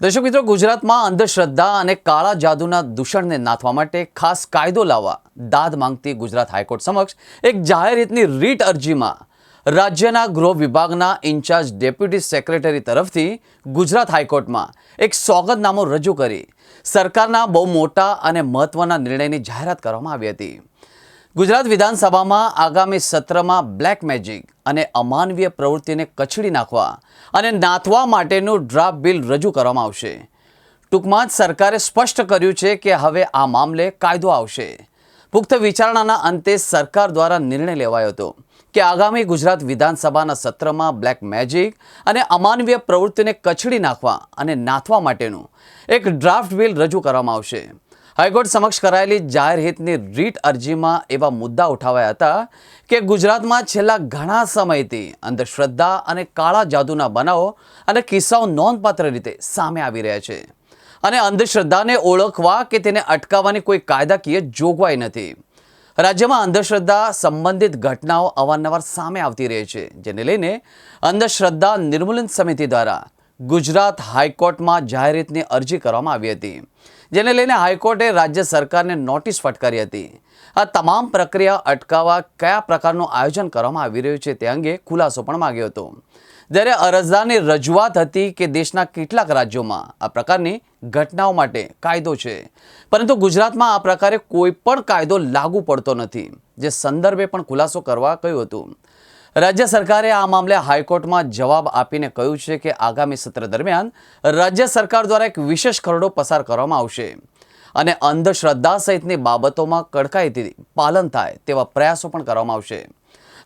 દર્શક મિત્રો, ગુજરાતમાં અંધશ્રદ્ધા અને કાળા જાદુના દૂષણને નાથવા માટે ખાસ કાયદો લાવવા દાદ માંગતી ગુજરાત હાઈકોર્ટ સમક્ષ એક જાહેર હિતની રીટ અરજીમાં રાજ્યના ગૃહ વિભાગના ઇન્ચાર્જ ડેપ્યુટી સેક્રેટરી તરફથી ગુજરાત હાઈકોર્ટમાં એક સોગંદનામું રજૂ કરી સરકારના બહુ મોટા અને મહત્વના નિર્ણયની જાહેરાત કરવામાં આવી હતી. ગુજરાત વિધાનસભામાં આગામી સત્રમાં બ્લેક મેજિક અને અમાનવીય પ્રવૃત્તિને કચડી નાખવા અને નાથવા માટેનું ડ્રાફ્ટ બિલ રજૂ કરવામાં આવશે. ટૂંકમાં જ સરકારે સ્પષ્ટ કર્યું છે કે હવે આ મામલે કાયદો આવશે. પુખ્ત વિચારણાના અંતે સરકાર દ્વારા નિર્ણય લેવાયો હતો કે આગામી ગુજરાત વિધાનસભાના સત્રમાં બ્લેક મેજિક અને અમાનવીય પ્રવૃત્તિને કચડી નાખવા અને નાથવા માટેનું એક ડ્રાફ્ટ બિલ રજૂ કરવામાં આવશે. હાઈકોર્ટ સમક્ષ કરાયેલી જાહેર હિતની રીટ અરજીમાં એવા મુદ્દા ઉઠાવાયા હતા કે ગુજરાતમાં છેલ્લા ઘણા સમયથી અંધશ્રદ્ધા અને કાળા જાદુના બનાવો અને કિસ્સાઓ નોંધપાત્ર રીતે સામે આવી રહ્યા છે. અને અંધશ્રદ્ધાને ઓળખવા કે તેને અટકાવવાની કોઈ કાયદાકીય જોગવાઈ નથી. રાજ્યમાં અંધશ્રદ્ધા સંબંધિત ઘટનાઓ અવારનવાર સામે આવતી રહે છે, જેને લઈને અંધશ્રદ્ધા નિર્મૂલન સમિતિ દ્વારા ગુજરાત હાઈકોર્ટમાં જાહેરાતની અરજી કરવામાં આવી હતી. જેને લઈને હાઈકોર્ટે રાજ્ય સરકારને નોટિસ ફટકારી હતી. આ તમામ પ્રક્રિયા અટકાવવા કયા પ્રકારનું આયોજન કરવામાં આવી રહ્યું છે તે અંગે ખુલાસો પણ માંગ્યો હતો. જ્યારે અરજદારની રજૂઆત હતી કે દેશના કેટલાક રાજ્યોમાં આ પ્રકારની ઘટનાઓ માટે કાયદો છે. પરંતુ ગુજરાતમાં આ પ્રકારે કોઈ પણ કાયદો લાગુ પડતો નથી, જે સંદર્ભે પણ ખુલાસો કરવા કહ્યું હતું. રાજ્ય સરકારે આ મામલે હાઈકોર્ટમાં જવાબ આપીને કહ્યું છે કે આગામી સત્ર દરમિયાન રાજ્ય સરકાર દ્વારા એક વિશેષ ખરડો પસાર કરવામાં આવશે અને અંધશ્રદ્ધા સહિતની બાબતોમાં કડકાઈથી પાલન થાય તેવા પ્રયાસો પણ કરવામાં આવશે.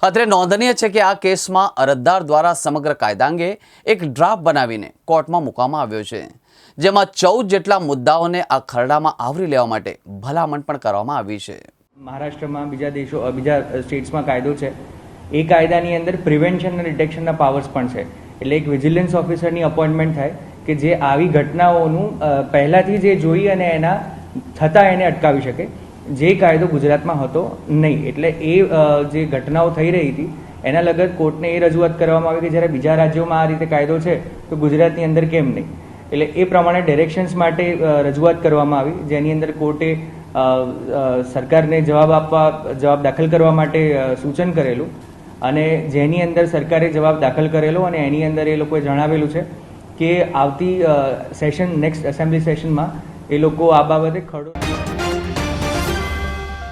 અત્રે નોંધનીય છે કે આ કેસમાં અરજદાર દ્વારા સમગ્ર કાયદા અંગે એક ડ્રાફ્ટ બનાવીને કોર્ટમાં મૂકવામાં આવ્યો છે, જેમાં ચૌદ જેટલા મુદ્દાઓને આ ખરડામાં આવરી લેવા માટે ભલામણ પણ કરવામાં આવી છે. મહારાષ્ટ્રમાં બીજા દેશો બીજા સ્ટેટ્સમાં કાયદો છે. એ કાયદાની અંદર પ્રિવેન્શન અને ડિટેક્શનના પાવર્સ પણ છે. એટલે એક વિજિલન્સ ઓફિસરની અપોઇન્ટમેન્ટ થાય કે જે આવી ઘટનાઓનું પહેલાંથી જે જોઈ અને એના, થતાં એને અટકાવી શકે. જે કાયદો ગુજરાતમાં હતો નહીં. એટલે એ જે ઘટનાઓ થઈ રહી હતી, એના લગત કોર્ટને એ રજૂઆત કરવામાં આવી કે જ્યારે બીજા રાજ્યોમાં આ રીતે કાયદો છે, તો ગુજરાતની અંદર કેમ નહીં? એટલે એ પ્રમાણે ડિરેક્શન્સ માટે રજૂઆત કરવામાં આવી, જેની અંદર કોર્ટે સરકારને જવાબ આપવા, જવાબ દાખલ કરવા માટે સૂચન કરેલું. અને જેની અંદર સરકારે જવાબ દાખલ કરેલો અને એની અંદર એ લોકોએ જણાવેલું છે કે આવતી સેશન નેક્સ્ટ એસેમ્બલી સેશનમાં એ લોકો આ બાબતે ખરડો